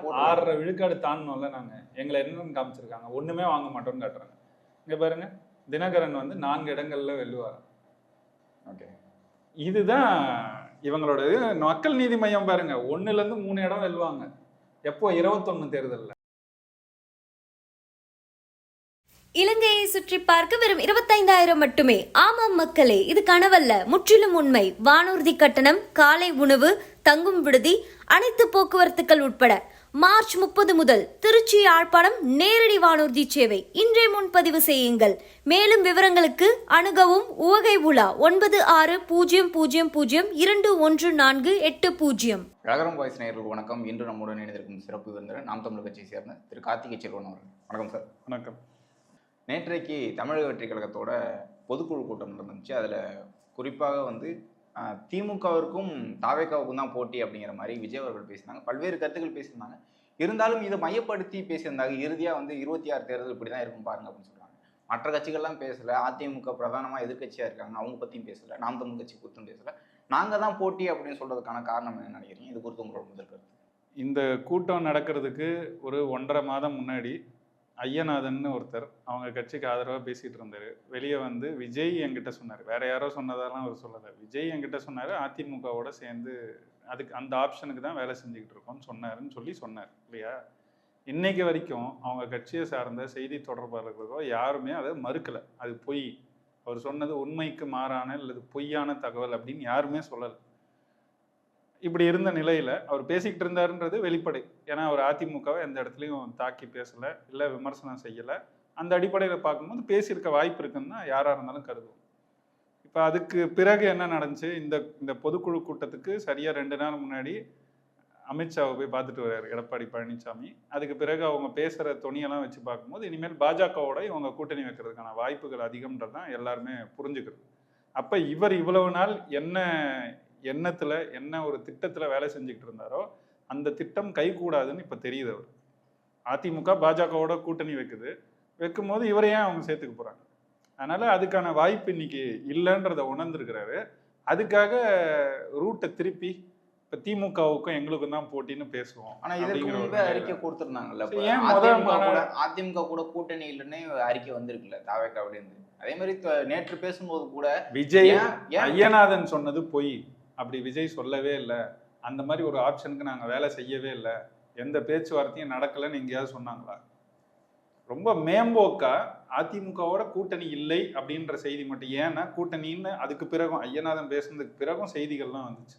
ஆறரை விழுக்காடு தாண்டணும்ல நாங்க. எங்களை என்னன்னு காமிச்சிருக்காங்க. ஒண்ணுமே வாங்க மாட்டோம்னு காட்டுறாங்க. இங்க பாருங்க. தினகரன் வந்து நான்கு இடங்கள்ல வெல்லுவார். ஓகே இதுதான் இவங்களோட இது மக்கள் நீதி மையம் பாருங்க. ஒண்ணுல இருந்து மூணு இடம் வெல்லுவாங்க. எப்போ? இருபத்தொன்னு தேர்தல்ல. இலங்கையை சுற்றி பார்க்க வெறும் இருபத்தைந்தாயிரம் மட்டுமே. ஆமாம் மக்களே இது கனவல்ல. முற்றிலும் உண்மை. வானூர்தி கட்டணம் காலை உணவு தங்கும் விடுதி அனைத்து போக்குவரத்துக்கள் உட்பட. மார்ச் முப்பது முதல் திருச்சி யாழ்ப்பாணம் நேரடி வானூர்தி சேவை. இன்றே முன்பதிவு செய்யுங்கள். மேலும் விவரங்களுக்கு அணுகவும் உவகை உலா ஒன்பது ஆறு பூஜ்ஜியம் பூஜ்ஜியம் பூஜ்ஜியம் இரண்டு ஒன்று நான்கு எட்டு பூஜ்ஜியம் கலகரம் வாய்ஸ் நேயர்களுக்கு வணக்கம். இன்று நம்முடன் இணைந்திருக்கும் சிறப்பு விருந்தினர் நாம் தமிழ் கட்சியை சேர்ந்த திரு கார்த்திகை செல்வன் அவர்கள். வணக்கம் சார். வணக்கம். நேற்றைக்கு தமிழக வெற்றி கழகத்தோட பொதுக்குழு கூட்டம் நடந்துச்சு. அதில் குறிப்பாக வந்து திமுகவிற்கும் தாவேக்காவுக்கும் தான் போட்டி அப்படிங்கிற மாதிரி விஜய் அவர்கள் பேசினாங்க. பல்வேறு கருத்துக்கள் பேசியிருந்தாங்க. இருந்தாலும் இதை மையப்படுத்தி பேசியிருந்தாங்க. இறுதியாக வந்து இருபத்தி ஆறு தேர்தல் இப்படி தான் இருக்கும் பாருங்க அப்படின்னு சொல்கிறாங்க மற்ற கட்சிகள்லாம் பேசலை. அதிமுக பிரதானமாக எதிர்கட்சியாக இருக்காங்க. அவங்க பற்றியும் பேசலை. நாம் தமிழ் கட்சி குறித்தும் பேசலை. நாங்கள் தான் போட்டி அப்படின்னு சொல்கிறதுக்கான காரணம் என்ன நினைக்கிறீங்க? இது குறித்து உங்களோட முதல் கருத்து. இந்த கூட்டம் நடக்கிறதுக்கு ஒரு ஒன்றரை மாதம் முன்னாடி ஐயநாதன் ஒருத்தர் அவங்க கட்சிக்கு ஆதரவாக பேசிட்டு இருந்தாரு. வெளியே வந்து விஜய் என்கிட்ட சொன்னார். வேற யாரோ சொன்னதெல்லாம் அவர் சொல்லலை. விஜய் என்கிட்ட சொன்னார் அதிமுகவோட சேர்ந்து அதுக்கு அந்த ஆப்ஷனுக்கு தான் வேலை செஞ்சுக்கிட்டு இருக்கோம்னு சொன்னாருன்னு சொல்லி சொன்னார். இல்லையா? இன்னைக்கு வரைக்கும் அவங்க கட்சியை சார்ந்த செய்தி தொடர்பாளர்களோ யாருமே அதை மறுக்கலை. அது பொய். அவர் சொன்னது உண்மைக்கு மாறான அல்லது பொய்யான தகவல் அப்படின்னு யாருமே சொல்லலை. இப்படி இருந்த நிலையில அவர் பேசிக்கிட்டு இருந்தாருன்றது வெளிப்படை. ஏன்னா அவர் அதிமுகவை எந்த இடத்துலையும் தாக்கி பேசல இல்லை விமர்சனம் செய்யல. அந்த அடிப்படையில் பார்க்கும்போது பேசியிருக்க வாய்ப்பு இருக்குன்னு தான் யாராக இருந்தாலும் கருதுவோம். இப்போ அதுக்கு பிறகு என்ன நடந்துச்சு? இந்த இந்த பொதுக்குழு கூட்டத்துக்கு சரியாக ரெண்டு நாள் முன்னாடி அமித்ஷாவை போய் பார்த்துட்டு வர்றாரு எடப்பாடி பழனிசாமி அதுக்கு பிறகு அவங்க பேசுகிற துணியெல்லாம் வச்சு பார்க்கும்போது இனிமேல் பாஜகவோட இவங்க கூட்டணி வைக்கிறதுக்கான வாய்ப்புகள் அதிகம்ன்றது தான் எல்லாருமே புரிஞ்சுக்கிறது. அப்போ இவர் இவ்வளவு நாள் என்ன எண்ணத்துல என்ன ஒரு திட்டத்துல வேலை செஞ்சுக்கிட்டு இருந்தாரோ அந்த திட்டம் கைகூடாதுன்னு இப்ப தெரியுது அவர். அதிமுக பாஜகவோட கூட்டணி வைக்குது. வைக்கும்போது இவரை ஏன் அவங்க சேர்த்துக்க போறாங்க? அதனால அதுக்கான வாய்ப்பு இன்னைக்கு இல்லைன்றத உணர்ந்திருக்கிறாரு. அதுக்காக ரூட்டை திருப்பி இப்ப திமுகவுக்கும் எங்களுக்கும் தான் போட்டின்னு பேசுவோம் ஆனா இதற்கு முன்பே. அறிக்கை கொடுத்திருந்தாங்கல்ல ஏன் அதிமுக கூட கூட்டணி இல்லைன்னு அறிக்கை வந்திருக்குல்ல தாவேக்காவில இருந்து அதே மாதிரி நேற்று பேசும்போது கூட விஜய் ஐயநாதன் சொன்னது பொய். அப்படி விஜய் சொல்லவே இல்லை. அந்த மாதிரி ஒரு ஆப்ஷனுக்கு நாங்கள் வேலை செய்யவே இல்லை. எந்த பேச்சுவார்த்தையும் நடக்கலைன்னு எங்கேயாவது சொன்னாங்களா? ரொம்ப மேம்போக்கா அதிமுகவோட கூட்டணி இல்லை அப்படின்ற செய்தி மட்டும். ஏன்னா கூட்டணின்னு அதுக்கு பிறகும் ஐயநாதன் பேசுனதுக்கு பிறகும் செய்திகள்லாம் வந்துச்சு.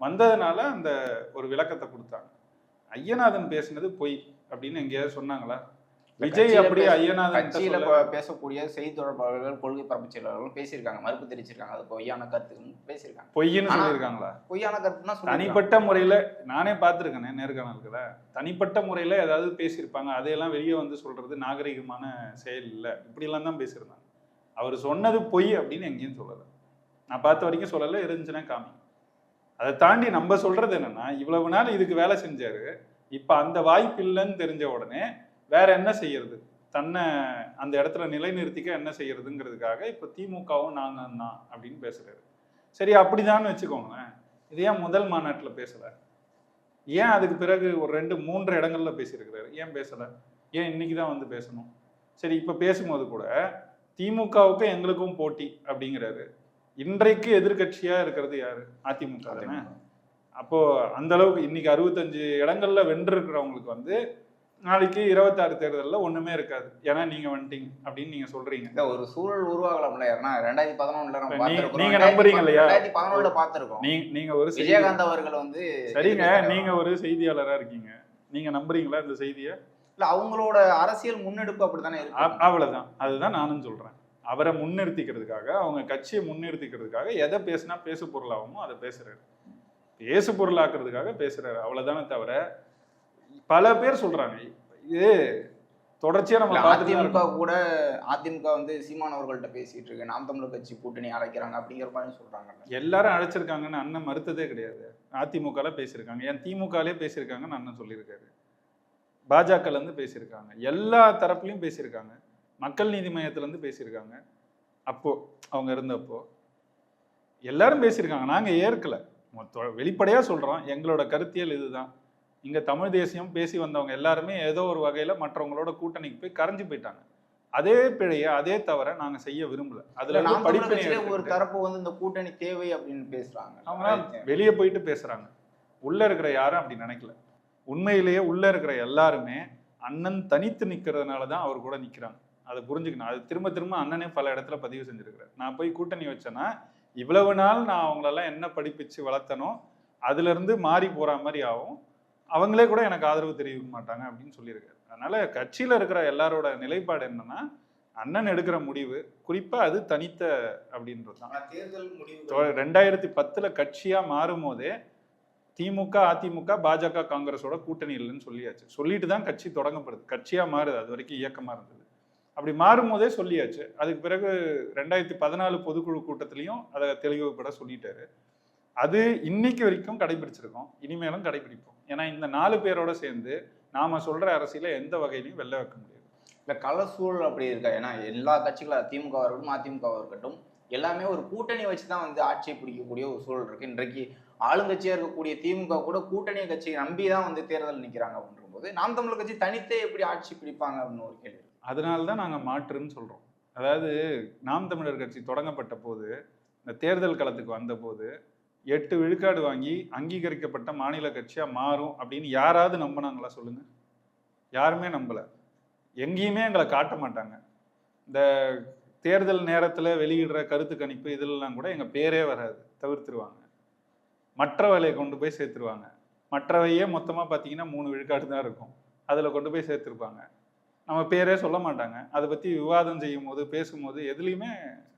வந்ததுனால அந்த ஒரு விளக்கத்தை கொடுத்தாங்க. ஐயநாதன் பேசுனது பொய் அப்படின்னு எங்கேயாவது சொன்னாங்களா? விஜய் அப்படி ஐயநாதன் கட்சியில பேசக்கூடிய செய்தி தொடர்பாளர்கள் கொள்கை பரப்பு செயலாளர்கள் பேசியிருக்காங்க. மறுப்பு தெரிவிச்சிருக்காங்க. அது பொய்யான கருத்து பேசியிருக்காங்க. பொய்ன்னு சொல்லியிருக்காங்களா? பொய்யான கருத்துனா. தனிப்பட்ட முறையில நானே பார்த்துருக்கேனே நேர்காணல்களை தனிப்பட்ட முறையில ஏதாவது பேசியிருப்பாங்க. அதையெல்லாம் வெளியே வந்து சொல்றது நாகரிகமான செயல் இல்லை. இப்படிலாம் தான் பேசியிருந்தாங்க. அவர் சொன்னது பொய் அப்படின்னு எங்கேயும் சொல்லலை. நான் பார்த்த வரைக்கும் சொல்லலை இருந்துச்சுன்னா காமி. அதை தாண்டி நம்ம சொல்றது என்னன்னா இவ்வளவு நாள் இதுக்கு வேலை செஞ்சாரு. இப்ப அந்த வாய்ப்பு இல்லைன்னு தெரிஞ்ச உடனே வேற என்ன செய்யறது? தன்னை அந்த இடத்துல நிலைநிறுத்திக்க என்ன செய்யறதுங்கிறதுக்காக இப்ப திமுகவும் நாங்க தான் அப்படின்னு பேசுறாரு. சரி அப்படிதான்னு வச்சுக்கோங்களேன். இது ஏன் முதல் மாநாட்டுல பேசல? ஏன் அதுக்கு பிறகு ஒரு ரெண்டு மூன்று இடங்கள்ல பேசியிருக்கிறாரு? ஏன் பேசல? ஏன் இன்னைக்கு தான் வந்து பேசணும்? சரி இப்ப பேசும்போது கூட திமுகவுக்கும் எங்களுக்கும் போட்டி அப்படிங்கிறாரு. இன்றைக்கு எதிர்க்கட்சியா இருக்கிறது யாரு? அதிமுக தானே? அப்போ அந்த அளவுக்கு இன்னைக்கு அறுபத்தஞ்சு இடங்கள்ல வென்றிருக்கிறவங்களுக்கு வந்து நாளைக்கு இருபத்தாறு தேர்தல்ல ஒண்ணுமே இருக்காது. ஏன்னா நீங்க வந்துட்டீங்க அப்படின்னு நீங்க சொல்றீங்க. இந்த ஒரு சூழல் உருவாகலாம்ல. ஏன்னா ரெண்டாயிரத்தி பதினொன்னுல நம்ம நீ- பார்த்திருக்கோம். நீங்க ரெண்டாயிரத்தி நம்புறீங்க இல்லையா? ரெண்டாயிரத்தி பதினொன்னுல பார்த்திருக்கோம் நீங்க நீங்க ஒரு விஜயகாந்த் அவர்கள் வந்து சரிங்க எதிர்க்கட்சி நீங்க ஒரு செய்தியாளரா இருக்கீங்க. நீங்க நம்புறீங்களா இந்த செய்தியை? இல்ல அவங்களோட அரசியல் முன்னெடுப்பு அப்படித்தானே இருக்கு. அ- அவ்வளவுதான். அதுதான் நானும் சொல்றேன். அவரை முன்னிறுத்திக்கிறதுக்காக அவங்க கட்சியை முன்னிறுத்திக்கிறதுக்காக எதை பேசினா பேசு பொருளாகுமோ அதை பேசுறாரு. பேசு பொருளாக்குறதுக்காக பேசுறாரு. அவ்வளவுதானே தவிர பல பேர் சொல்றாங்க. இது தொடர்ச்சியா நம்ம அதிமுக. கூட அதிமுக வந்து சீமான் அவர்கள்ட்ட பேசிட்டு இருக்கு. நாம் தமிழர் கட்சி கூட்டணி அழைக்கிறாங்க அப்படிங்கிற மாதிரி சொல்றாங்கல்ல எல்லாரும் அழைச்சிருக்காங்கன்னு அண்ணன் மறுத்ததே கிடையாது. அதிமுகல பேசியிருக்காங்க. ஏன் திமுகலே பேசியிருக்காங்கன்னு அண்ணன் சொல்லியிருக்காரு. பாஜகல இருந்து பேசியிருக்காங்க. எல்லா தரப்புலையும் பேசியிருக்காங்க. மக்கள் நீதி மையத்துல இருந்து பேசியிருக்காங்க. அப்போ அவங்க இருந்தப்போ எல்லாரும் பேசியிருக்காங்க. நாங்க ஏற்கல. மொத்த- வெளிப்படையா சொல்றோம். எங்களோட கருத்தியல் இதுதான். இங்க தமிழ் தேசியம் பேசி வந்தவங்க எல்லாருமே ஏதோ ஒரு வகையில மற்றவங்களோட கூட்டணிக்கு போய் கரைஞ்சு போயிட்டாங்க. அதே பிழைய அதே தவிர நாங்க செய்ய விரும்பல. அதுல தமிழர் படிப்பினை ஒரு தரப்பு வந்து இந்த கூட்டணி தேவை அப்படின்னு பேசுறாங்க. அவங்க வெளியே போயிட்டு பேசுறாங்க. உள்ள இருக்கிற யாரும் அப்படி நினைக்கல. உண்மையிலேயே உள்ள இருக்கிற எல்லாருமே அண்ணன் தனித்து நிக்கிறதுனால தான் அவர் கூட நிக்கிறாங்க. அதை புரிஞ்சுக்கணும். அது திரும்ப திரும்ப அண்ணனே பல இடத்துல பதிவு செஞ்சிருக்கிறார். நான் போய் கூட்டணி வச்சேன்னா இவ்வளவு நாள் நான் அவங்களெல்லாம் என்ன படிப்பிச்சு வளர்த்தனோ அதுல இருந்து மாறி போற மாதிரி ஆகும். அவங்களே கூட எனக்கு ஆதரவு தெரிவிக்க மாட்டாங்க அப்படின்னு சொல்லியிருக்காரு. அதனால கட்சியில இருக்கிற எல்லாரோட நிலைப்பாடு என்னன்னா அண்ணன் எடுக்கிற முடிவு குறிப்பா அது தனித்த அப்படின்றது தான். தேர்தல் முடிவு ரெண்டாயிரத்தி பத்துல கட்சியா மாறும் போதே திமுக அதிமுக பாஜக காங்கிரஸோட கூட்டணி இல்லைன்னு சொல்லியாச்சு. சொல்லிட்டு தான் கட்சி தொடங்கப்படுது. கட்சியா மாறுது அது வரைக்கும் இயக்கமா இருந்தது. அப்படி மாறும் போதே சொல்லியாச்சு. அதுக்கு பிறகு ரெண்டாயிரத்தி பதினாலு பொதுக்குழு கூட்டத்திலையும் அதை தெளிவுபட சொல்லிட்டாரு. அது இன்னைக்கு வரைக்கும் கடைபிடிச்சிருக்கோம். இனிமேலும் கடைபிடிப்போம். ஏன்னா இந்த நாலு பேரோட சேர்ந்து நாம சொல்ற அரசியலை எந்த வகையிலையும் வெல்ல வைக்க முடியாது. இல்ல கலசூழல் அப்படி இருக்கா? ஏன்னா எல்லா கட்சிகளும் திமுக இருக்கட்டும் அதிமுக இருக்கட்டும் எல்லாமே ஒரு கூட்டணி வச்சு தான் வந்து ஆட்சியை பிடிக்கக்கூடிய ஒரு சூழல் இருக்கு. இன்றைக்கு ஆளுங்கட்சியா இருக்கக்கூடிய திமுக கூட கூட்டணி கட்சியை நம்பி தான் வந்து தேர்தல் நிக்கிறாங்க அப்படின்ற போது நாம் தமிழர் கட்சி தனித்தே எப்படி ஆட்சி பிடிப்பாங்க அப்படின்னு ஒரு கேள்வி. அதனால தான் நாங்கள் மாற்றுன்னு சொல்கிறோம் அதாவது நாம் தமிழர் கட்சி தொடங்கப்பட்ட போது இந்த தேர்தல் களத்துக்கு வந்தபோது எட்டு விழுக்காடு வாங்கி அங்கீகரிக்கப்பட்ட மாநில கட்சியாக மாறும் அப்படின்னு யாராவது நம்பினாங்களா சொல்லுங்க? யாருமே நம்பலை. எங்கேயுமே எங்களை காட்ட மாட்டாங்க. இந்த தேர்தல் நேரத்தில் வெளியிடுற கருத்து கணிப்பு இதெல்லாம் கூட எங்கள் பேரே வராது. தவிர்த்துருவாங்க. மற்ற வேலையை கொண்டு போய் சேர்த்துருவாங்க. மற்றவையே மொத்தமாக பார்த்தீங்கன்னா மூணு விழுக்காடு தான் இருக்கும். அதில் கொண்டு போய் சேர்த்துருப்பாங்க. நம்ம பேரே சொல்ல மாட்டாங்க. அதை பற்றி விவாதம் செய்யும் போது பேசும்போது எதுலேயுமே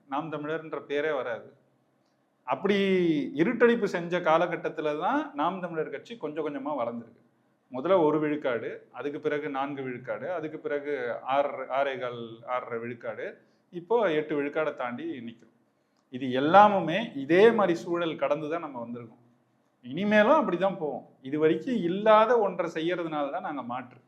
நாம் தமிழர்ன்ற பேரே வராது. அப்படி இருட்டடிப்பு செஞ்ச காலகட்டத்தில் தான் நாம் தமிழர் கட்சி கொஞ்சம் கொஞ்சமாக வளர்ந்துருக்கு. முதல்ல ஒரு விழுக்காடு அதுக்கு பிறகு நான்கு விழுக்காடு அதுக்கு பிறகு ஆறு ஆறேகால் ஆறரை விழுக்காடு இப்போ எட்டு விழுக்காடை தாண்டி நிற்கும் இது எல்லாமுமே இதே மாதிரி சூழல் கடந்து தான் நம்ம வந்திருக்கோம். இனிமேலும் அப்படி தான் போவோம். இது வரைக்கும் இல்லாத ஒன்றை செய்யறதுனால தான் நாங்கள் மாற்று.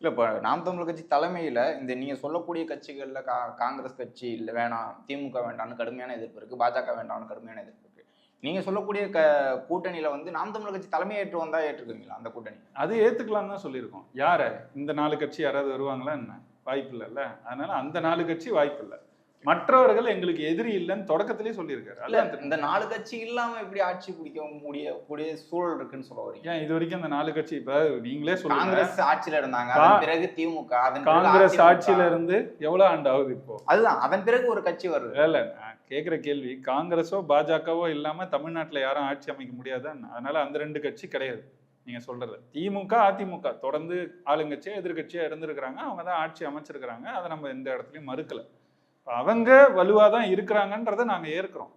இல்லை இப்போ நாம் தமிழ் கட்சி தலைமையில் இந்த நீங்கள் சொல்லக்கூடிய கட்சிகளில் கா காங்கிரஸ் கட்சி இல்லை வேணாம் திமுக வேண்டாம்னு கடுமையான எதிர்ப்பு இருக்குது பாஜக வேண்டாம்னு கடுமையான எதிர்ப்பு இருக்குது நீங்க சொல்லக்கூடிய க கூட்டணியில வந்து நாம் தமிழ் கட்சி தலைமை ஏற்று வந்தா ஏற்றுக்குவீங்களா அந்த கூட்டணி? அது ஏத்துக்கலாம்னு தான் சொல்லியிருக்கோம். யார? இந்த நாலு கட்சி யாராவது வருவாங்களா என்ன? வாய்ப்பு இல்லைல்ல அதனால அந்த நாலு கட்சி வாய்ப்பு இல்லை மற்றவர்கள் எங்களுக்கு எதிரி இல்லைன்னு தொடக்கத்திலேயே சொல்லியிருக்காரு. அதான் இந்த நாலு கட்சி இல்லாம எப்படி ஆட்சி பிடிக்க முடிய கூடிய சூழல் இருக்குன்னு சொல்ல வரீங்க? இது வரைக்கும் அந்த நாலு கட்சி இப்ப நீங்களே சொல்லுங்க. காங்கிரஸ் ஆட்சியில இருந்தாங்க பிறகு திமுக அதன் காங்கிரஸ். ஆட்சியில இருந்து எவ்வளவு ஆண்டு ஆகுது இப்போ? அதுதான் அதன் பிறகு ஒரு கட்சி வருது. இல்ல நான் கேக்குற கேள்வி காங்கிரஸோ பாஜகவோ இல்லாம தமிழ்நாட்டுல யாரும் ஆட்சி அமைக்க முடியாதா? அதனால அந்த ரெண்டு கட்சி கிடையாது நீங்க சொல்றது. திமுக அதிமுக தொடர்ந்து ஆளுங்கட்சியா எதிர்கட்சியா இருந்திருக்கிறாங்க அவங்க தான் ஆட்சி அமைச்சிருக்கிறாங்க அதை நம்ம எந்த இடத்துலயும் மறுக்கல. அவங்க வலுவாக தான் இருக்கிறாங்கன்றதை நாங்கள் ஏற்கிறோம்.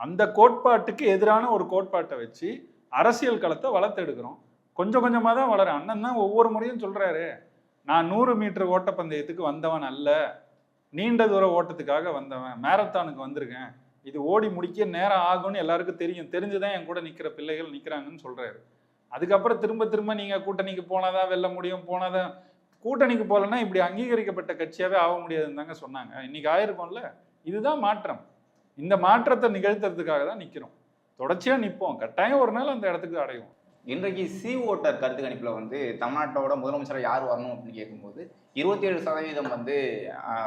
அந்த கோட்பாட்டுக்கு எதிரான ஒரு கோட்பாட்டை வச்சு அரசியல் களத்தை வளர்த்தெடுக்கிறோம். கொஞ்சம் கொஞ்சமாக தான் வளரும் அண்ணன் தான் ஒவ்வொரு முறையும் சொல்கிறாரு நான் நூறு மீட்டர் ஓட்டப்பந்தயத்துக்கு வந்தவன் அல்ல. நீண்ட தூர ஓட்டத்துக்காக வந்தவன். மேரத்தானுக்கு வந்திருக்கேன். இது ஓடி முடிக்க நேரம் ஆகும்னு எல்லாருக்கும் தெரியும். தெரிஞ்சுதான் என் கூட நிற்கிற பிள்ளைகள் நிற்கிறாங்கன்னு சொல்கிறாரு அதுக்கப்புறம் திரும்ப திரும்ப நீங்கள் கூட்டணிக்கு போனாதான் வெல்ல முடியும். போனாதான் கூட்டணிக்கு போகலன்னா இப்படி அங்கீகரிக்கப்பட்ட கட்சியாகவே ஆக முடியாதுன்னு தாங்க சொன்னாங்க. இன்னைக்கு ஆயிருக்கும்ல இதுதான் மாற்றம். இந்த மாற்றத்தை நிகழ்த்துறதுக்காக தான் நிற்கிறோம் தொடர்ச்சியாக நிற்போம் கட்டாயம் ஒரு நாள் அந்த இடத்துக்கு அடையும் இன்றைக்கு சி ஓட்டர் கருத்து கணிப்பில் வந்து தமிழ்நாட்டோட முதலமைச்சர் யார் வரணும் அப்படின்னு கேட்கும்போது இருபத்தி ஏழு சதவீதம் வந்து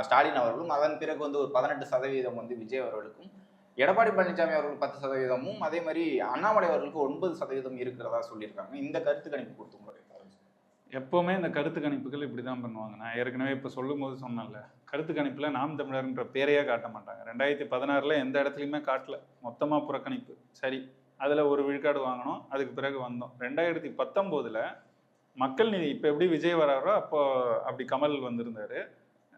ஸ்டாலின் அவர்களும் அதன் பிறகு வந்து ஒரு பதினெட்டு சதவீதம் வந்து விஜய் அவர்களுக்கும் எடப்பாடி பழனிசாமி அவர்களுக்கு பத்து சதவீதமும் அதே மாதிரி அண்ணாமலை அவர்களுக்கு ஒன்பது சதவீதம் இருக்கிறதா சொல்லியிருக்காங்க. இந்த கருத்து கணிப்பு கொடுத்து எப்போவுமே இந்த கருத்து கணிப்புகள் இப்படி தான் பண்ணுவாங்க. நான் ஏற்கனவே இப்போ சொல்லும் போது சொன்னேன்ல. கருத்து கணிப்பில் நாம் தமிழர்ன்ற பேரையே காட்ட மாட்டாங்க. ரெண்டாயிரத்தி பதினாறில் எந்த இடத்துலையுமே காட்டல. மொத்தமாக புறக்கணிப்பு. சரி. அதில் ஒரு விழுக்காடு வாங்கினோம். அதுக்கு பிறகு வந்தோம். ரெண்டாயிரத்தி பத்தொம்போதில் மக்கள் நீதி இப்போ எப்படி விஜய் வராரோ அப்போ அப்படி கமல் வந்திருந்தாரு.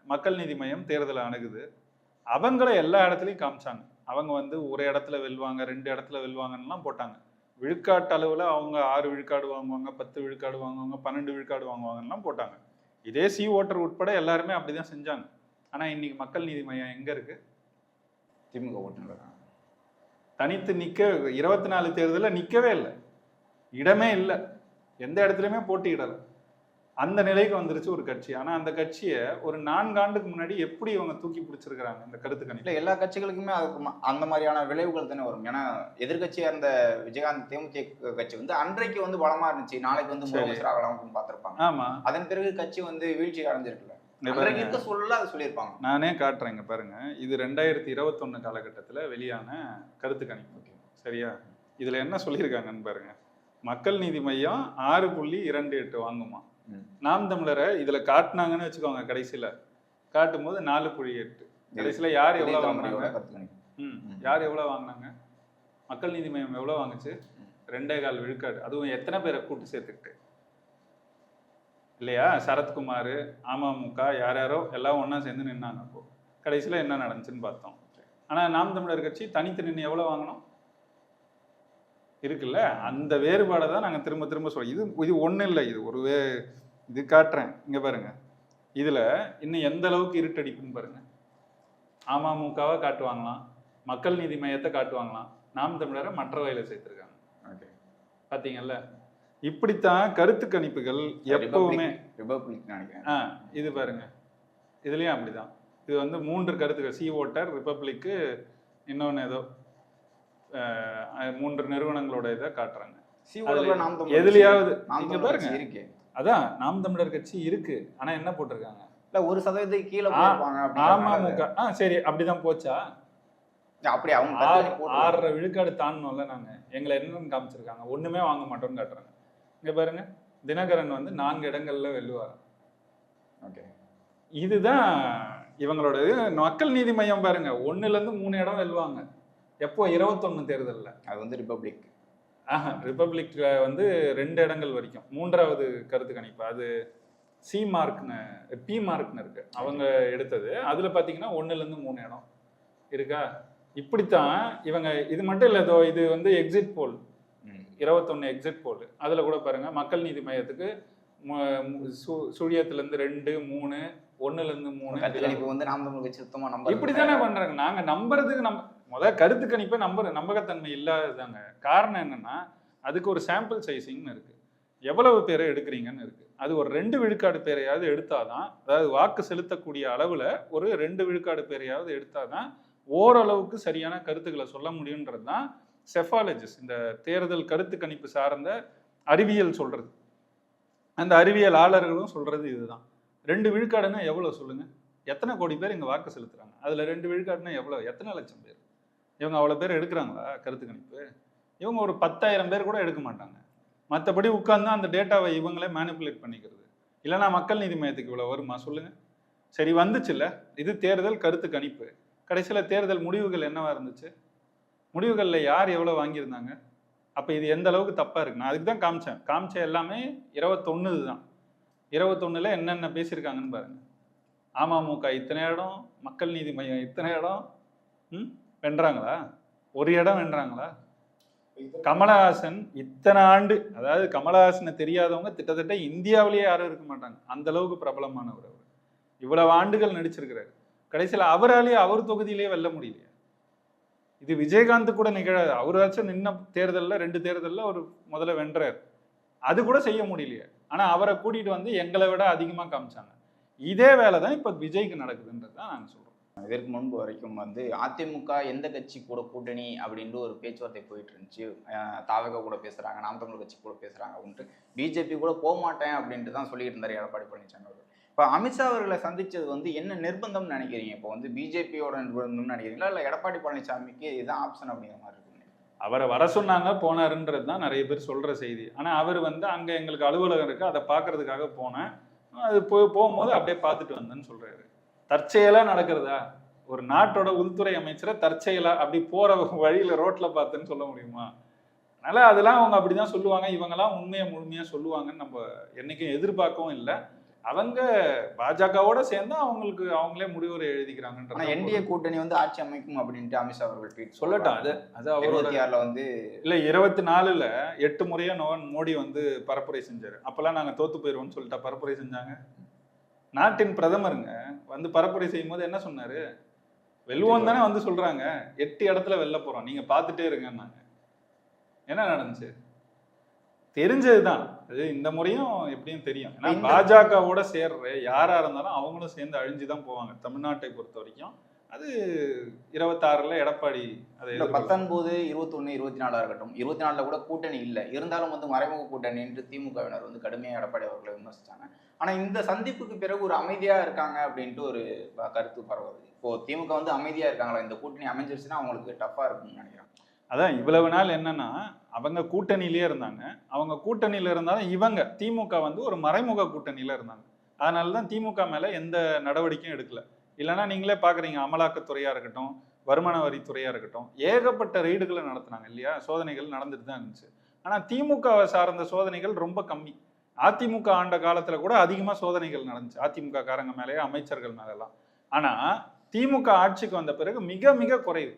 மக்கள் நீதி மையம் தேர்தலை அணுகுது. அவங்கள எல்லா இடத்துலையும் காமிச்சாங்க. அவங்க வந்து ஒரு இடத்துல வெல்வாங்க ரெண்டு இடத்துல வெல்வாங்கன்னெலாம் போட்டாங்க. விழுக்காட்டு அளவில் அவங்க ஆறு விழுக்காடு வாங்குவாங்க பத்து விழுக்காடு வாங்குவாங்க பன்னெண்டு விழுக்காடு வாங்குவாங்கலாம் போட்டாங்க. இதே சி ஓட்டர் உட்பட எல்லாருமே அப்படிதான் செஞ்சாங்க. ஆனால் இன்னைக்கு மக்கள் நீதி மையம் எங்கே இருக்கு? திமுக ஓட்டுநர் தனித்து நிற்க இருபத்தி நாலு தேர்தலில் நிற்கவே இல்லை. இடமே இல்லை. எந்த இடத்துலையுமே போட்டியிடலை. அந்த நிலைக்கு வந்துருச்சு ஒரு கட்சி. ஆனா அந்த கட்சியை ஒரு நான்காண்டுக்கு முன்னாடி எப்படி இவங்க தூக்கி பிடிச்சிருக்கிறாங்க? இந்த கருத்து இல்ல கணிப்பு எல்லா கட்சிகளுக்குமே அதுக்கு அந்த மாதிரியான விளைவுகள் தானே வரும். ஏன்னா எதிர்கட்சியா இருந்த விஜயகாந்த் தேமுதிக கட்சி வந்து அன்றைக்கு வந்து பலமா இருந்துச்சு. நாளைக்கு வந்து சரி. முதலமைச்சர் ஆகலாம் பார்த்திருப்பாங்க. ஆமா. அதன் பிறகு கட்சி வந்து வீழ்ச்சி அடைஞ்சிருக்குல்ல. அதை சொல்லியிருப்பாங்க. நானே காட்டுறேங்க பாருங்க. இது ரெண்டாயிரத்தி இருபத்தொன்னு காலகட்டத்துல வெளியான கருத்து கணிப்பு. சரியா? இதுல என்ன சொல்லியிருக்காங்கன்னு பாருங்க. மக்கள் நீதி மையம் ஆறு புள்ளி இரண்டு எட்டு வாங்குமா. நாம் தமிழரை இதுல காட்டுனாங்கன்னு வச்சுக்கோங்க கடைசியில. காட்டும் போது நாலு புள்ளி எட்டு. கடைசியில யார் எவ்வளவு வாங்குனாங்க. ம். யார் எவ்வளவு வாங்குனாங்க? மக்கள் நீதி மையம் எவ்வளவு வாங்குச்சு. ரெண்டே கால் விழுக்காடு. அதுவும் எத்தனை பேரை கூட்டு சேர்த்துக்கிட்டு? இல்லையா? சரத்குமார் அமமுக யார் யாரோ எல்லாம் ஒண்ணா சேர்ந்து நின்னாங்க அப்போ. கடைசியில என்ன நடந்துச்சுன்னு பார்த்தோம். ஆனா நாம் தமிழர் கட்சி தனித்து நின்று எவ்வளவு வாங்கினோம்? இருக்குல்ல அந்த வேறுபாடை தான் நாங்க திரும்ப திரும்ப சொல்றோம். இது இது ஒண்ணும் இல்லை இது ஒரு வே இது காட்டுறேன். இங்க பாருங்க. இதுல இன்னும் எந்த அளவுக்கு இருட்டடிப்புன்னு பாருங்க. அமமுகவை காட்டுவாங்களாம் மக்கள் நீதி மையத்தை காட்டுவாங்களாம். நாம் தமிழரை மற்ற வகையில சேர்த்திருக்காங்க. Okay. பாத்தீங்கல்ல? இப்படித்தான் கருத்து கணிப்புகள் எப்பவுமே ரிபப்ளிக் நினைக்கிறேன். ஆ இது பாருங்க. இதுலயும் அப்படிதான். இது வந்து மூன்று கருத்துக்கள். சி ஓட்டர் ரிப்பப்ளிக்கு இன்னொன்னு ஏதோ மூன்று நிறுவனங்களோட இதை காட்டுறாங்க. எதுலயாவது தமிழர் பாருங்க. இருக்கு. அதான் நாம் தமிழர் கட்சி இருக்கு. ஆனா என்ன போட்டிருக்காங்க? இல்ல ஒரு சதவீதத்துக்கு கீழே அமமுக ஆ சரி அப்படிதான் போச்சா? அப்படி அவங்க. ஆறரை விழுக்காடு தாண்டணும்ல நாங்க. எங்களை என்னன்னு காமிச்சிருக்காங்க. ஒண்ணுமே வாங்க மாட்டோம்னு காட்டுறாங்க. இங்க பாருங்க. தினகரன் வந்து நான்கு இடங்கள்ல வெல்லுவார். Okay. இதுதான் இவங்களோட மக்கள் நீதி மையம் பாருங்க. ஒண்ணுல இருந்து மூணு இடம் வெல்லுவாங்க. எப்போ இருபத்தொன்னு தேர்தல்ல? அது வந்து ரிபப்ளிக். ஆஹா ரிப்பப்ளிக்ல வந்து ரெண்டு இடங்கள் வரைக்கும். மூன்றாவது கருத்து கணிப்பு. அது சி மார்க்னு பி மார்க்னு இருக்கு. அவங்க எடுத்தது. அதுல பாத்தீங்கன்னா ஒண்ணுல இருந்து மூணு இடம் இருக்கா? இப்படித்தான் இவங்க இது மட்டும் இல்ல இதோ இது வந்து எக்ஸிட் போல் இருபத்தொன்னு எக்ஸிட் போல் அதுல கூட பாருங்க மக்கள் நீதி மையத்துக்கு மு- மு- சு- சுழியத்துல இருந்து ரெண்டு மூணு ஒண்ணுல இருந்து மூணு வந்து நாம் தமிழ் கட்சி சுத்தமா நம்ப இப்படித்தானே பண்றாங்க. நாங்க நம்புறதுக்கு நம்ம முதல் கருத்து கணிப்பை நம்புற நம்பகத்தன்மை இல்லாததாங்க காரணம் என்னன்னா அதுக்கு ஒரு சாம்பிள் சைஸிங்னு இருக்கு. எவ்வளவு பேரை எடுக்கிறீங்கன்னு இருக்கு. அது ஒரு ரெண்டு விழுக்காடு பேரையாவது எடுத்தாதான் அதாவது வாக்கு செலுத்தக்கூடிய அளவுல ஒரு ரெண்டு விழுக்காடு பேரையாவது எடுத்தாதான் ஓரளவுக்கு சரியான கருத்துக்களை சொல்ல முடியுன்றது தான் செஃபாலஜிஸ்ட் இந்த தேர்தல் கருத்து கணிப்பு சார்ந்த அறிவியல் சொல்றது. அந்த அறிவியலாளர்களும் சொல்றது இதுதான். ரெண்டு விழுக்காடுன்னா எவ்வளவு சொல்லுங்க? எத்தனை கோடி பேர் இங்க வாக்கு செலுத்துறாங்க? அதுல ரெண்டு விழுக்காடுனா எவ்வளவு? எத்தனை லட்சம் பேர்? இவங்க அவ்வளோ பேர் எடுக்கிறாங்களா? கருத்து கணிப்பு. இவங்க ஒரு பத்தாயிரம் பேர் கூட எடுக்க மாட்டாங்க. மற்றபடி உட்கார்ந்து அந்த டேட்டாவை இவங்களே மேனிப்புலேட் பண்ணிக்கிறது. இல்லைனா மக்கள் நீதி மையத்துக்கு இவ்வளோ வருமா? சொல்லுங்க. சரி வந்துச்சுல்ல. இது தேர்தல் கருத்து கணிப்பு. கடைசியில் தேர்தல் முடிவுகள் என்னவா இருந்துச்சு? முடிவுகளில் யார் எவ்வளோ வாங்கியிருந்தாங்க? அப்போ இது எந்த அளவுக்கு தப்பாக இருக்கு? நான் அதுக்கு தான் காமிச்சேன். காமிச்ச எல்லாமே இருபத்தொன்னு தான். இருபத்தொன்னுல என்னென்ன பேசியிருக்காங்கன்னு பாருங்க. அமமுக இத்தனை இடம் மக்கள் நீதி மையம் இத்தனை இடம் ம்? வென்றாங்களா? ஒரு இடம் வென்றாங்களா? கமலஹாசன் இத்தனை ஆண்டு அதாவது கமலஹாசனை தெரியாதவங்க கிட்டத்தட்ட இந்தியாவிலேயே யாரும் இருக்க மாட்டாங்க. அந்த அளவுக்கு பிரபலமானவர் அவர். இவ்வளவு ஆண்டுகள் நடிச்சிருக்கிறாரு. கடைசியில் அவராலேயே அவர் தொகுதியிலேயே வெல்ல முடியலையே. இது விஜயகாந்த் கூட நிகழாது. அவராச்சும் நின்ன தேர்தல்ல ரெண்டு தேர்தல்ல ஒரு முதல்ல வென்றார். அது கூட செய்ய முடியலையே. ஆனா அவரை கூட்டிட்டு வந்து எங்களை விட அதிகமா காமிச்சாங்க. இதே வேலை தான் இப்ப விஜய்க்கு நடக்குதுன்றது தான் நாங்க சொல்றோம் இதற்கு முன்பு வரைக்கும் வந்து அதிமுக எந்த கட்சி கூட கூட்டணி அப்படின்ட்டு ஒரு பேச்சுவார்த்தை போயிட்டு இருந்துச்சு தாவக கூட பேசுறாங்க நாம் தமிழ் கட்சி கூட பேசுறாங்க அப்படின்ட்டு. பிஜேபி கூட போக மாட்டேன் அப்படின்ட்டு தான் சொல்லிட்டு இருந்தாரு எடப்பாடி பழனிசாமி அவர்கள். இப்போ அமித்ஷா அவர்களை சந்திச்சது வந்து என்ன நிர்பந்தம்னு நினைக்கிறீங்க? இப்போ வந்து பிஜேபியோட நிர்பந்தம்னு நினைக்கிறீங்களா? இல்லை எடப்பாடி பழனிசாமிக்கு இதுதான் ஆப்ஷன் அப்படிங்கிற மாதிரி இருக்கு அவரை வர சொன்னாங்க போனாருன்றது தான் நிறைய பேர் சொல்ற செய்தி. ஆனால் அவர் வந்து அங்கே எங்களுக்கு அலுவலகம் இருக்கு அதை பார்க்கறதுக்காக போனேன். அது போய் போகும்போது அப்படியே பார்த்துட்டு வந்தேன்னு சொல்றாரு. தற்செயலா நடக்கிறதா? ஒரு நாட்டோட உள்துறை அமைச்சரை தற்செயலா அப்படி போற வழியில ரோட்ல பார்த்தேன்னு சொல்ல முடியுமா? அதனால அதெல்லாம் அவங்க அப்படிதான் சொல்லுவாங்க. இவங்கெல்லாம் உண்மையை முழுமையா சொல்லுவாங்கன்னு நம்ம என்னைக்கும் எதிர்பார்க்கவும் இல்லை. அவங்க பாஜகவோட சேர்ந்து அவங்களுக்கு அவங்களே முடிவுரை எழுதிக்கிறாங்கன்ற என்டிஏ கூட்டணி வந்து ஆட்சி அமைக்கும் அப்படின்ட்டு அமித்ஷா அவர்கள் ட்வீட் சொல்லட்டும். அது அது அவரோட ஆறுல வந்து இல்ல இருபத்தி நாலுல எட்டு முறையா நோன் மோடி வந்து பரப்புரை செஞ்சாரு. அப்பெல்லாம் நாங்க தோத்து போயிருவோம்னு சொல்லிட்டா பரப்புரை செஞ்சாங்க. நாட்டின் பிரதமருங்க வந்து பரப்புரை செய்யும் போது என்ன சொன்னாரு? வெல்வோம் தானே வந்து சொல்றாங்க. எட்டு இடத்துல வெல்ல போறோம். நீங்க பார்த்துட்டே இருங்கன்னாங்க. என்ன நடந்துச்சு? தெரிஞ்சதுதான். அது இந்த முறையும் எப்படியும் தெரியும். ஏன்னா பாஜகவோட சேர்ற யாரா இருந்தாலும் அவங்களும் சேர்ந்து அழிஞ்சுதான் போவாங்க. தமிழ்நாட்டை பொறுத்த வரைக்கும். அது இருபத்தாறுல எடப்பாடி அதை. பத்தொன்பது இருபத்தொன்னு இருபத்தி நாலா இருக்கட்டும். இருபத்தி நாலுல கூட கூட்டணி இல்லை. இருந்தாலும் வந்து மறைமுக கூட்டணி என்று திமுகவினர் வந்து கடுமையாக எடப்பாடி அவர்களை விமர்சிச்சாங்க. ஆனா இந்த சந்திப்புக்கு பிறகு ஒரு அமைதியா இருக்காங்க அப்படின்ட்டு ஒரு கருத்து பரவுது. இப்போ திமுக வந்து அமைதியா இருக்காங்களா? இந்த கூட்டணி அமைஞ்சிருச்சுன்னா அவங்களுக்கு டஃபா இருக்கும்னு நினைக்கிறேன். அதான் இவ்வளவு நாள் என்னன்னா அவங்க கூட்டணியிலேயே இருந்தாங்க. அவங்க கூட்டணியில இருந்தாலும் இவங்க திமுக வந்து ஒரு மறைமுக கூட்டணியில இருந்தாங்க. அதனால தான் திமுக மேல எந்த நடவடிக்கையும் எடுக்கல. இல்லைன்னா நீங்களே பாக்குறீங்க அமலாக்கத்துறையா இருக்கட்டும் வருமான வரித்துறையா இருக்கட்டும் ஏகப்பட்ட ரெய்டுகளை நடத்தினாங்க இல்லையா? சோதனைகள் நடந்துட்டு தான் இருந்துச்சு. ஆனா திமுகவை சார்ந்த சோதனைகள் ரொம்ப கம்மி. அதிமுக ஆண்ட காலத்துல கூட அதிகமா சோதனைகள் நடந்துச்சு. அதிமுக காரங்க மேலேயே அமைச்சர்கள் மேலெல்லாம். ஆனா திமுக ஆட்சிக்கு வந்த பிறகு மிக மிக குறைவு.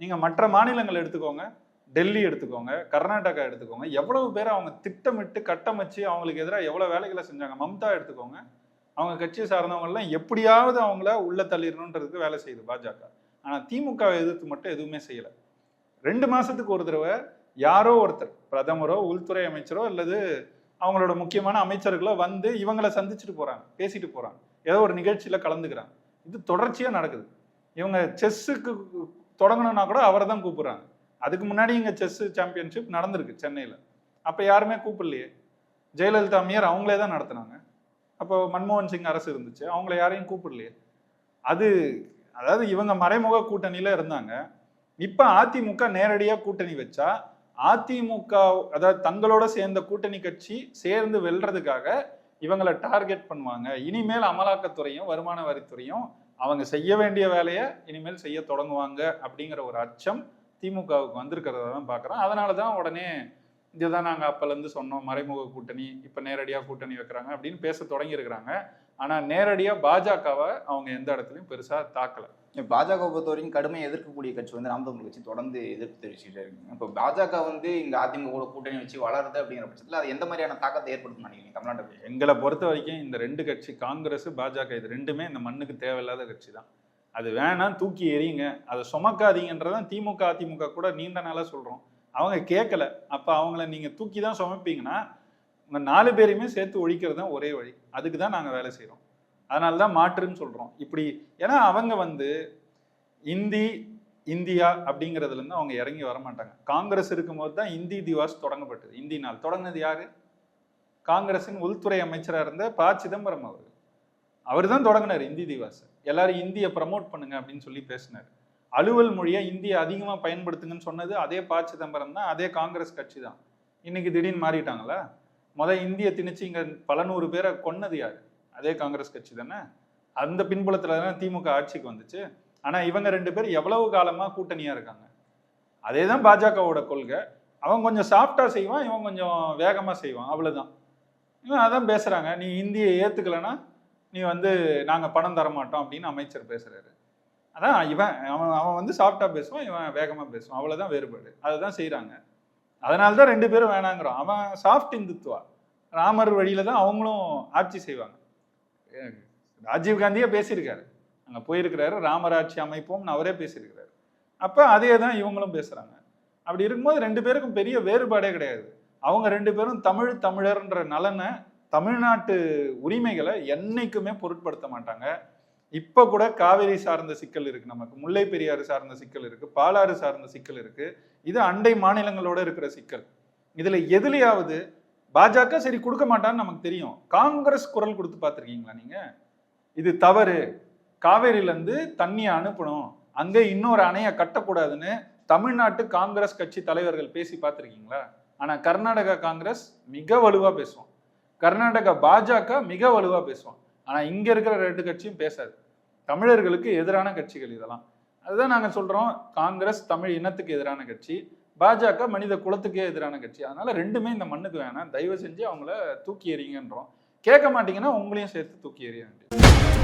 நீங்க மற்ற மாநிலங்கள் எடுத்துக்கோங்க டெல்லி எடுத்துக்கோங்க கர்நாடகா எடுத்துக்கோங்க எவ்வளவு பேர் அவங்க திட்டமிட்டு கட்டமைச்சு அவங்களுக்கு எதிராக எவ்வளவு வேலைகளை செஞ்சாங்க மம்தா எடுத்துக்கோங்க அவங்க கட்சியை சார்ந்தவங்கெல்லாம் எப்படியாவது அவங்கள உள்ள தள்ளிடணுன்றதுக்கு வேலை செய்யுது பாஜக. ஆனால் திமுகவை எதிர்த்து மட்டும் எதுவுமே செய்யலை. ரெண்டு மாதத்துக்கு ஒரு தடவை யாரோ ஒருத்தர் பிரதமரோ உள்துறை அமைச்சரோ அல்லது அவங்களோட முக்கியமான அமைச்சர்களோ வந்து இவங்களை சந்திச்சுட்டு போகிறாங்க பேசிட்டு போகிறாங்க ஏதோ ஒரு நிகழ்ச்சியில் கலந்துக்கிறாங்க. இது தொடர்ச்சியாக நடக்குது. இவங்க செஸ்ஸுக்கு தொடங்கணும்னா கூட அவரை தான் கூப்பிட்றாங்க. அதுக்கு முன்னாடி இங்கே செஸ் சாம்பியன்ஷிப் நடந்திருக்கு சென்னையில். அப்போ யாருமே கூப்பிடலையே. ஜெயலலிதா அம்மையார் அவங்களே தான் நடத்துனாங்க. அப்போ மன்மோகன் சிங் அரசு இருந்துச்சு. அவங்கள யாரையும் கூப்பிடலையே. அது அதாவது இவங்க மறைமுக கூட்டணியில இருந்தாங்க. இப்ப அதிமுக நேரடியா கூட்டணி வச்சா அதிமுக அதாவது தங்களோட சேர்ந்த கூட்டணி கட்சி சேர்ந்து வெல்றதுக்காக இவங்களை டார்கெட் பண்ணுவாங்க. இனிமேல் அமலாக்கத்துறையும் வருமான வரித்துறையும் அவங்க செய்ய வேண்டிய வேலையை இனிமேல் செய்ய தொடங்குவாங்க அப்படிங்கிற ஒரு அச்சம் திமுகவுக்கு வந்திருக்கிறத தான் பார்க்குறோம் அதனால தான் உடனே இதுதான் நாங்கள் அப்போலேருந்து சொன்னோம் மறைமுக கூட்டணி இப்போ நேரடியாக கூட்டணி வைக்கிறாங்க அப்படின்னு பேச தொடங்கியிருக்கிறாங்க ஆனால் நேரடியாக பாஜகவை அவங்க எந்த இடத்துலையும் பெருசாக தாக்கலை. பாஜக பொறுத்த வரைக்கும் கடுமையை எதிர்க்கக்கூடிய கட்சி வந்து நாம் தமிழ் கட்சி தொடர்ந்து எதிர்ப்பு தெரிவிச்சுட்டே இருக்குங்க. இப்போ பாஜக வந்து இங்க அதிமுக கூட கூட்டணி வச்சு வளருது அப்படிங்கிற பட்சத்துல அது எந்த மாதிரியான தாக்கத்தை ஏற்படுத்தும் நினைக்கிறீங்க தமிழ்நாட்டுக்கு எங்களை பொறுத்த வரைக்கும் இந்த ரெண்டு கட்சி காங்கிரஸ் பாஜக இது ரெண்டுமே இந்த மண்ணுக்கு தேவையில்லாத கட்சி தான். அது வேணாம் தூக்கி எறியுங்க. அதை சுமக்காதீங்கன்றதான் திமுக அதிமுக கூட நீண்ட நாளாக சொல்கிறோம் அவங்க கேட்கல அப்போ அவங்கள நீங்கள் தூக்கி தான் சுமப்பீங்கன்னா உங்கள் நாலு பேரையுமே சேர்த்து ஒழிக்கிறது தான் ஒரே வழி. அதுக்கு தான் நாங்கள் வேலை செய்கிறோம் அதனால தான் மாற்றுன்னு சொல்கிறோம் இப்படி ஏன்னா அவங்க வந்து இந்தி இந்தியா அப்படிங்கிறதுலேருந்து அவங்க இறங்கி வர மாட்டாங்க. காங்கிரஸ் இருக்கும்போது தான் இந்தி திவாஸ் தொடங்கப்பட்டது. இந்தி நாள். தொடங்கினது யார்? காங்கிரஸின் உள்துறை அமைச்சராக இருந்த ப. சிதம்பரம் அவர். அவர் தான் தொடங்கினார் இந்தி திவாஸ். எல்லாரும் இந்தியை ப்ரமோட் பண்ணுங்க அப்படின்னு சொல்லி பேசினார். அலுவல் மொழியை இந்தியை அதிகமாக பயன்படுத்துங்கன்னு சொன்னது அதே ப சிதம்பரம் தான் அதே காங்கிரஸ் கட்சி தான். இன்னைக்கு திடீர்னு மாறிட்டாங்களா? முத இந்திய திணிச்சு இங்க பல நூறு பேரை கொன்னது யாரு? அதே காங்கிரஸ் கட்சி தானே? அந்த பின்புலத்துல தானே திமுக ஆட்சிக்கு வந்துச்சு. ஆனா இவங்க ரெண்டு பேர் எவ்வளவு காலமா கூட்டணியா இருக்காங்க? அதே தான் பாஜகவோட கொள்கை. அவன் கொஞ்சம் சாஃப்டா செய்வான் இவன் கொஞ்சம் வேகமா செய்வான். அவ்வளவுதான். இவன் அதான் பேசுறாங்க. நீ இந்தியை ஏத்துக்கலைன்னா நீ வந்து நாங்க பணம் தர மாட்டோம் அப்படின்னு அமைச்சர் பேசுறாரு. அதான் இவன் அவன் அவன் வந்து சாஃப்டாக பேசுவான் இவன் வேகமாக பேசுவான். அவ்வளோதான் வேறுபாடு. அதை தான் செய்கிறாங்க அதனால தான் ரெண்டு பேரும் வேணாங்கிறோம். அவன் சாஃப்ட் இந்துத்துவா. ராமர் வழியில தான் அவங்களும் ஆட்சி செய்வாங்க. ராஜீவ் காந்தியே பேசியிருக்காரு. அங்கே போயிருக்கிறாரு. ராமராட்சி அமைப்போம்னு அவரே பேசியிருக்கிறாரு. அப்போ அதே தான் இவங்களும் பேசுகிறாங்க அப்படி இருக்கும்போது ரெண்டு பேருக்கும் பெரிய வேறுபாடே கிடையாது. அவங்க ரெண்டு பேரும் தமிழ் தமிழர்ன்ற நலனை தமிழ்நாட்டு உரிமைகளை என்னைக்குமே பொருட்படுத்த மாட்டாங்க. இப்ப கூட காவேரி சார்ந்த சிக்கல் இருக்கு. நமக்கு முல்லை பெரியாறு சார்ந்த சிக்கல் இருக்கு. பாலாறு சார்ந்த சிக்கல் இருக்கு. இது அண்டை மாநிலங்களோட இருக்கிற சிக்கல். இதுல எதுலையாவது பாஜக சரி கொடுக்க மாட்டான்னு நமக்கு தெரியும். காங்கிரஸ் குரல் கொடுத்து பார்த்துருக்கீங்களா நீங்க? இது தவறு. காவேரியிலேருந்து தண்ணியை அனுப்பணும். அங்கே இன்னொரு அணையை கட்டக்கூடாதுன்னு தமிழ்நாட்டு காங்கிரஸ் கட்சி தலைவர்கள் பேசி பார்த்துருக்கீங்களா? ஆனால் கர்நாடகா காங்கிரஸ் மிக வலுவாக பேசுவோம் கர்நாடகா பாஜக மிக வலுவாக பேசுவோம் ஆனா இங்க இருக்கிற ரெண்டு கட்சியும் பேசாது. தமிழர்களுக்கு எதிரான கட்சிகள் இதெல்லாம். அதுதான் நாங்க சொல்றோம். காங்கிரஸ் தமிழ் இனத்துக்கு எதிரான கட்சி. பாஜக மனித குலத்துக்கே எதிரான கட்சி. அதனால ரெண்டுமே இந்த மண்ணுக்கு வேணாம். தயவு செஞ்சு அவங்கள தூக்கி எறிங்கன்றோம். கேட்க மாட்டீங்கன்னா உங்களையும் சேர்த்து தூக்கி எறிய வேண்டியது.